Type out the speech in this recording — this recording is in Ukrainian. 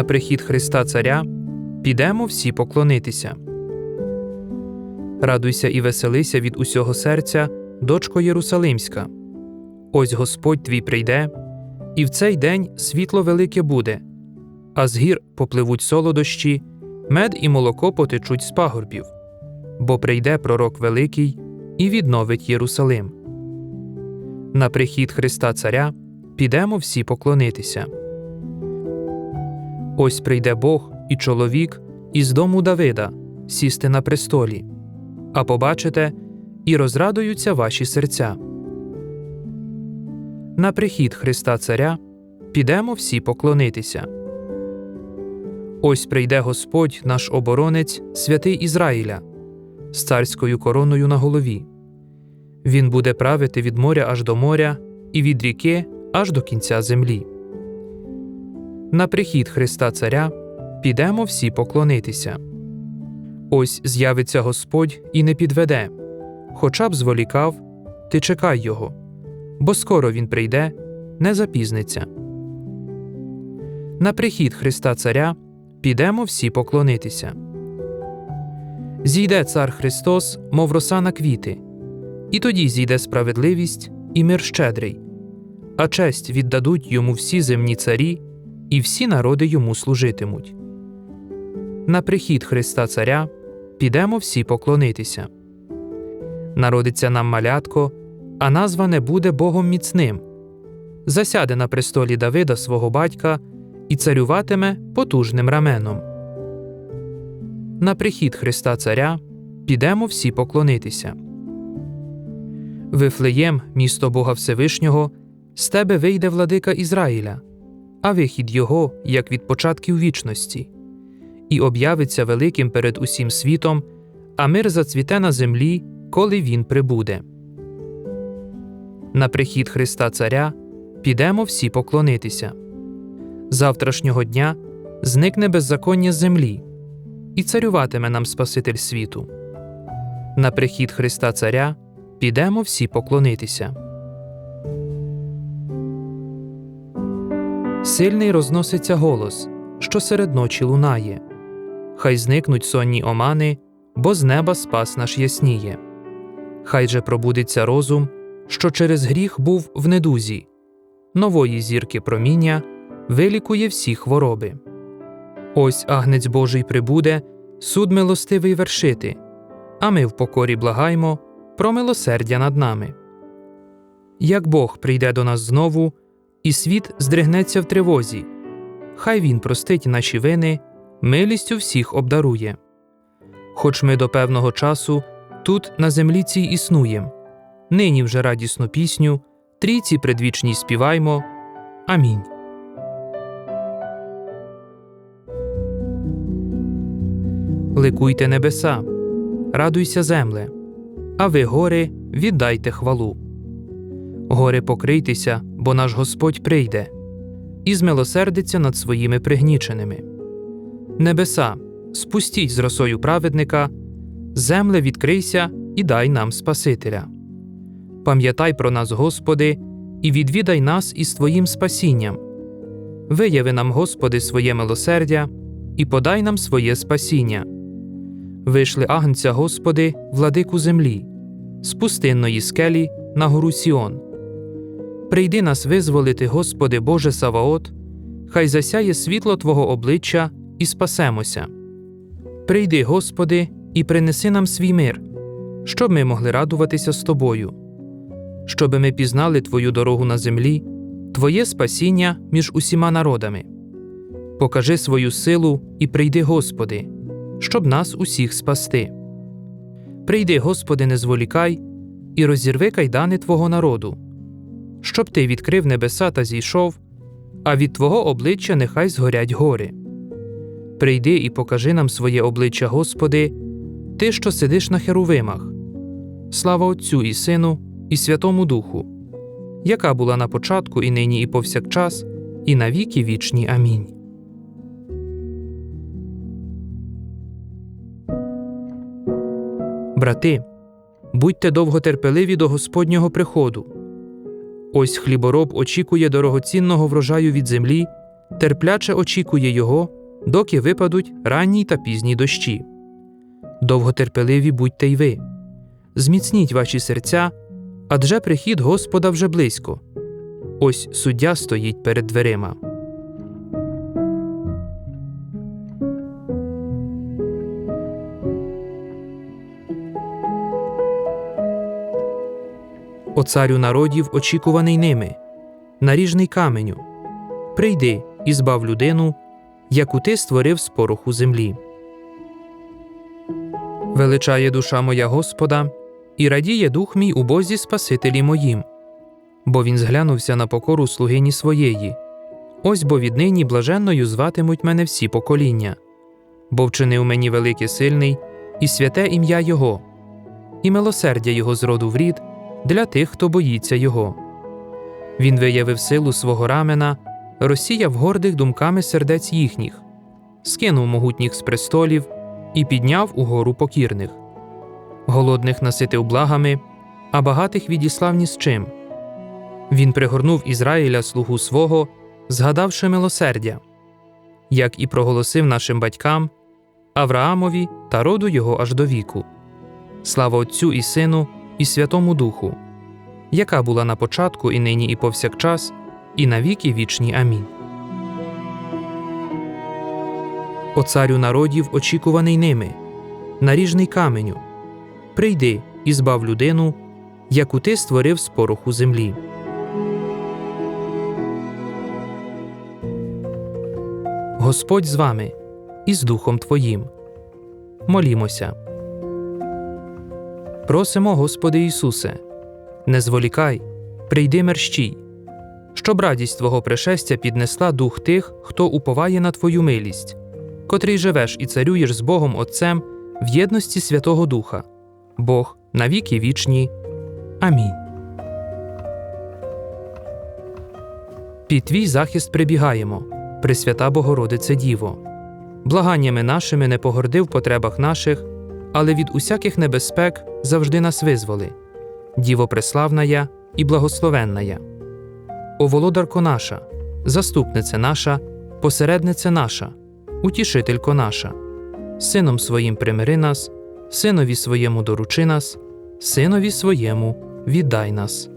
На прихід Христа Царя підемо всі поклонитися. Радуйся і веселися від усього серця, дочко Єрусалимська. Ось Господь твій прийде, і в цей день світло велике буде, а з гір попливуть солодощі, мед і молоко потечуть з пагорбів, бо прийде пророк великий і відновить Єрусалим. На прихід Христа Царя підемо всі поклонитися. Ось прийде Бог і чоловік із дому Давида сісти на престолі, а побачите, і розрадуються ваші серця. На прихід Христа Царя підемо всі поклонитися. Ось прийде Господь наш оборонець, святий Ізраїля, з царською короною на голові. Він буде правити від моря аж до моря, і від ріки аж до кінця землі. На прихід Христа Царя підемо всі поклонитися. Ось з'явиться Господь і не підведе, хоча б зволікав, ти чекай його, бо скоро він прийде, не запізниться. На прихід Христа Царя підемо всі поклонитися. Зійде цар Христос, мов роса на квіти, і тоді зійде справедливість і мир щедрий, а честь віддадуть йому всі земні царі, і всі народи йому служитимуть. На прихід Христа Царя підемо всі поклонитися. Народиться нам малятко, а назване буде Богом міцним. Засяде на престолі Давида свого батька і царюватиме потужним раменом. На прихід Христа Царя підемо всі поклонитися. Вифлеєм, місто Бога Всевишнього, з тебе вийде владика Ізраїля, а вихід його, як від початків вічності, і об'явиться великим перед усім світом, а мир зацвіте на землі, коли він прибуде. На прихід Христа Царя підемо всі поклонитися. Завтрашнього дня зникне беззаконня землі, і царюватиме нам Спаситель світу. На прихід Христа Царя підемо всі поклонитися. Сильний розноситься голос, що серед ночі лунає. Хай зникнуть сонні омани, бо з неба спас наш ясніє. Хай же пробудеться розум, що через гріх був в недузі, нової зірки проміння вилікує всі хвороби. Ось агнець Божий прибуде, суд милостивий вершити, а ми в покорі благаймо про милосердя над нами. Як Бог прийде до нас знову, і світ здригнеться в тривозі, хай Він простить наші вини, милістю всіх обдарує. Хоч ми до певного часу тут на землі цій існуєм, нині вже радісну пісню, трійці предвічній співаймо. Амінь. Ликуйте небеса, радуйся земле, а ви, гори, віддайте хвалу. Гори покрийтеся, бо наш Господь прийде, і змилосердиться над своїми пригніченими. Небеса, спустіть з росою праведника, земле відкрийся і дай нам Спасителя. Пам'ятай про нас, Господи, і відвідай нас із Твоїм спасінням. Вияви нам, Господи, своє милосердя і подай нам своє спасіння. Вийшли агнця, Господи, владику землі, з пустинної скелі на гору Сіон. Прийди нас визволити, Господи Боже Саваот, хай засяє світло Твого обличчя і спасемося. Прийди, Господи, і принеси нам свій мир, щоб ми могли радуватися з Тобою, щоби ми пізнали Твою дорогу на землі, Твоє спасіння між усіма народами. Покажи свою силу і прийди, Господи, щоб нас усіх спасти. Прийди, Господи, не зволікай, і розірви кайдани Твого народу, щоб Ти відкрив небеса та зійшов, а від Твого обличчя нехай згорять гори. Прийди і покажи нам своє обличчя, Господи, Ти, що сидиш на херовимах. Слава Отцю і Сину, і Святому Духу, яка була на початку, і нині, і повсякчас, і на віки вічні. Амінь. Брати, будьте довготерпеливі до Господнього приходу. Ось хлібороб очікує дорогоцінного врожаю від землі, терпляче очікує його, доки випадуть ранні та пізні дощі. Довготерпеливі будьте й ви, зміцніть ваші серця, адже прихід Господа вже близько. Ось суддя стоїть перед дверима. О царю народів, очікуваний ними, наріжний каменю. Прийди і збав людину, яку ти створив з пороху землі. Величає душа моя Господа, і радіє дух мій у Бозі Спасителі моїм, бо він зглянувся на покору слугині своєї. Ось бо віднині блаженною зватимуть мене всі покоління, бо вчинив мені великий сильний і святе ім'я Його, і милосердя Його з роду в рід для тих, хто боїться Його. Він виявив силу свого рамена, розсіяв гордих думками сердець їхніх, скинув могутніх з престолів і підняв угору покірних. Голодних наситив благами, а багатих відіслав ні з чим. Він пригорнув Ізраїля слугу свого, згадавши милосердя, як і проголосив нашим батькам, Авраамові та роду його аж до віку. Слава Отцю і Сину, і Святому Духу, яка була на початку, і нині, і повсякчас, і на віки вічні. Амінь. О царю народів, очікуваний ними, наріжний каменю. Прийди і збав людину, яку ти створив з пороху землі. Господь з вами і з Духом Твоїм. Молімося. Просимо, Господи Ісусе, не зволікай, прийди мерщій, щоб радість Твого пришестя піднесла дух тих, хто уповає на Твою милість, котрий живеш і царюєш з Богом Отцем в єдності Святого Духа, Бог на віки вічні. Амінь. Під твій захист прибігаємо, Пресвята Богородице Діво. Благаннями нашими не погорди в потребах наших, але від усяких небезпек завжди нас визволи. Діво преславна я і благословенна я. О володарко наша, заступниця наша, посередниця наша, утішителько наша, сином своїм примири нас, синові своєму доручи нас, синові своєму віддай нас.